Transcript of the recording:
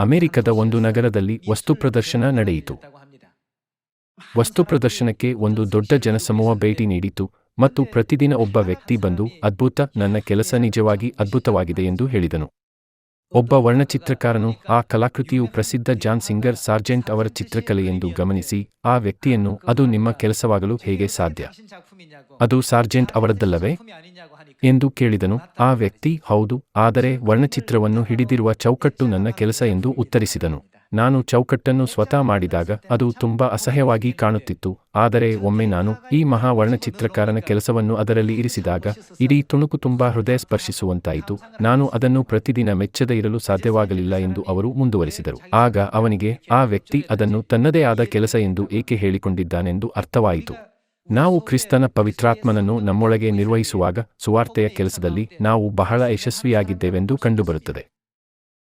ಅಮೆರಿಕದ ಒಂದು ನಗರದಲ್ಲಿ ವಸ್ತು ಪ್ರದರ್ಶನ ನಡೆಯಿತು. ವಸ್ತು ಪ್ರದರ್ಶನಕ್ಕೆ ಒಂದು ದೊಡ್ಡ ಜನಸಮೂಹ ಭೇಟಿ ನೀಡಿತು ಮತ್ತು ಪ್ರತಿದಿನ ಒಬ್ಬ ವ್ಯಕ್ತಿ ಬಂದು, ಅದ್ಭುತ, ನನ್ನ ಕೆಲಸ ನಿಜವಾಗಿ ಅದ್ಭುತವಾಗಿದೆ ಎಂದು ಹೇಳಿದನು. ಒಬ್ಬ ವರ್ಣಚಿತ್ರಕಾರನು, ಆ ಕಲಾಕೃತಿಯು ಪ್ರಸಿದ್ಧ ಜಾನ್ ಸಿಂಗರ್ ಸಾರ್ಜೆಂಟ್ ಅವರ ಚಿತ್ರಕಲೆ ಎಂದು ಗಮನಿಸಿ, ಆ ವ್ಯಕ್ತಿಯನ್ನು ಅದು ನಿಮ್ಮ ಕೆಲಸವಾಗಲು ಹೇಗೆ ಸಾಧ್ಯ? ಅದು ಸಾರ್ಜೆಂಟ್ ಅವರದ್ದಲ್ಲವೇ? ಎಂದು ಕೇಳಿದನು. ಆ ವ್ಯಕ್ತಿ, ಹೌದು, ಆದರೆ ವರ್ಣಚಿತ್ರವನ್ನು ಹಿಡಿದಿರುವ ಚೌಕಟ್ಟು ನನ್ನ ಕೆಲಸ ಎಂದು ಉತ್ತರಿಸಿದನು. ನಾನು ಚೌಕಟ್ಟನ್ನು ಸ್ವತಃ ಮಾಡಿದಾಗ ಅದು ತುಂಬಾ ಅಸಹ್ಯವಾಗಿ ಕಾಣುತ್ತಿತ್ತು. ಆದರೆ ಒಮ್ಮೆ ನಾನು ಈ ಮಹಾ ವರ್ಣಚಿತ್ರಕಾರನ ಕೆಲಸವನ್ನು ಅದರಲ್ಲಿ ಇರಿಸಿದಾಗ ಇಡೀ ತುಣುಕು ತುಂಬಾ ಹೃದಯ ಸ್ಪರ್ಶಿಸುವಂತಾಯಿತು. ನಾನು ಅದನ್ನು ಪ್ರತಿದಿನ ಮೆಚ್ಚದೆ ಇರಲು ಸಾಧ್ಯವಾಗಲಿಲ್ಲ ಎಂದು ಅವರು ಮುಂದುವರಿಸಿದರು. ಆಗ ಅವನಿಗೆ, ಆ ವ್ಯಕ್ತಿ ಅದನ್ನು ತನ್ನದೇ ಆದ ಕೆಲಸ ಎಂದು ಏಕೆ ಹೇಳಿಕೊಂಡಿದ್ದಾನೆಂದು ಅರ್ಥವಾಯಿತು. ನಾವು ಕ್ರಿಸ್ತನ ಪವಿತ್ರಾತ್ಮನನ್ನು ನಮ್ಮೊಳಗೆ ನಿರ್ವಹಿಸುವಾಗ ಸುವಾರ್ತೆಯ ಕೆಲಸದಲ್ಲಿ ನಾವು ಬಹಳ ಯಶಸ್ವಿಯಾಗಿದ್ದೇವೆಂದು ಕಂಡುಬರುತ್ತದೆ.